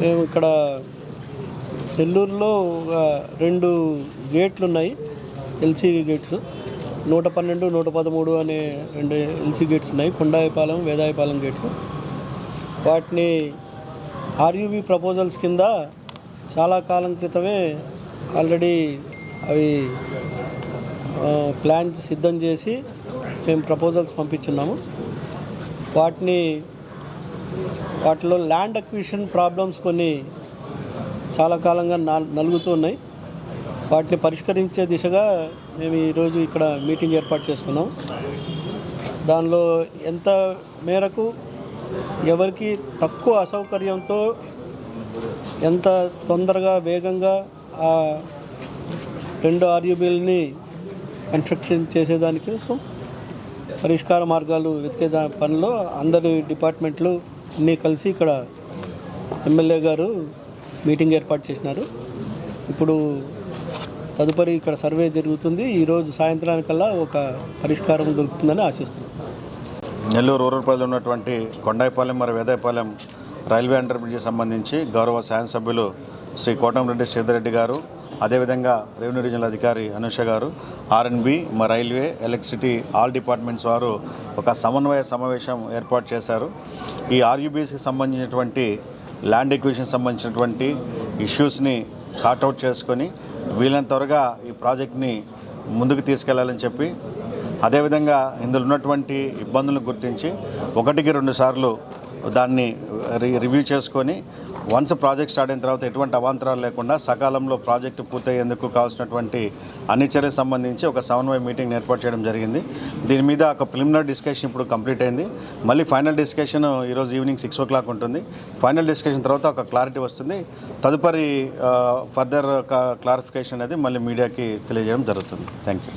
మేము ఇక్కడ నెల్లూరులో ఒక రెండు గేట్లు ఉన్నాయి ఎల్సీ గేట్స్. నూట పన్నెండు నూట పదమూడు అనే రెండు ఎల్సీ గేట్స్ ఉన్నాయి కొండాయిపాలెం వేదాయపాలెం గేట్లు. వాటిని ఆర్యూబీ ప్రపోజల్స్ కింద చాలా కాలం క్రితమే ఆల్రెడీ అవి ప్లాన్ సిద్ధం చేసి మేము ప్రపోజల్స్ పంపించున్నాము వాటిని వాటిలో ల్యాండ్ అక్విజిషన్ ప్రాబ్లమ్స్ కొన్ని చాలా కాలంగా నల్- నలుగుతూ ఉన్నాయి. వాటిని పరిష్కరించే దిశగా మేము ఈరోజు ఇక్కడ మీటింగ్ ఏర్పాటు చేసుకున్నాం. దానిలో ఎంత మేరకు ఎవరికి తక్కువ అసౌకర్యంతో ఎంత తొందరగా వేగంగా ఆ రెండు ఆర్యూబీలని కన్స్ట్రక్షన్ చేసేదానికి కోసం పరిష్కార మార్గాలు వెతికే దా పనిలో అందరి డిపార్ట్మెంట్లు అన్నీ కలిసి ఇక్కడ ఎమ్మెల్యే గారు మీటింగ్ ఏర్పాటు చేసినారు. ఇప్పుడు తదుపరి ఇక్కడ సర్వే జరుగుతుంది. ఈరోజు సాయంత్రానికల్లా ఒక పరిష్కారం దొరుకుతుందని ఆశిస్తున్నాం. నెల్లూరు రూరల్ పరిధిలో ఉన్నటువంటి కొండాయిపాలెం మరియు వేదాయపాలెం రైల్వే అండర్ బ్రిడ్జికి సంబంధించి గౌరవ శాసనసభ్యులు శ్రీ కోటంరెడ్డి శ్రీధర్రెడ్డి గారు అదేవిధంగా రెవెన్యూ రీజనల్ అధికారి అనుష గారు ఆర్ఎన్బి మా రైల్వే ఎలక్ట్రిసిటీ ఆల్ డిపార్ట్మెంట్స్ వారు ఒక సమన్వయ సమావేశం ఏర్పాటు చేశారు. ఈ ఆర్యూబీసీకి సంబంధించినటువంటి ల్యాండ్ ఎక్విజిషన్ సంబంధించినటువంటి ఇష్యూస్ని సార్ట్అవుట్ చేసుకొని వీలైనంత త్వరగా ఈ ప్రాజెక్ట్ని ముందుకు తీసుకెళ్ళాలని చెప్పి అదేవిధంగా ఇందులో ఉన్నటువంటి ఇబ్బందులను గుర్తించి ఒకటికి రెండు సార్లు దాన్ని రి రివ్యూ చేసుకొని వన్స్ ప్రాజెక్ట్ స్టార్ట్ అయిన తర్వాత ఎటువంటి అవాంతరాలు లేకుండా సకాలంలో ప్రాజెక్టు పూర్తయ్యేందుకు కావాల్సినటువంటి అన్ని చర్యలకు సంబంధించి ఒక సమన్వయ మీటింగ్ ఏర్పాటు చేయడం జరిగింది. దీని మీద ఒక ప్రిలిమినరీ డిస్కషన్ ఇప్పుడు కంప్లీట్ అయింది. మళ్ళీ ఫైనల్ డిస్కషన్ ఈరోజు ఈవినింగ్ సిక్స్ ఓ క్లాక్ ఉంటుంది. ఫైనల్ డిస్కషన్ తర్వాత ఒక క్లారిటీ వస్తుంది. తదుపరి ఫర్దర్ క్లారిఫికేషన్ అనేది మళ్ళీ మీడియాకి తెలియజేయడం జరుగుతుంది. Thank you.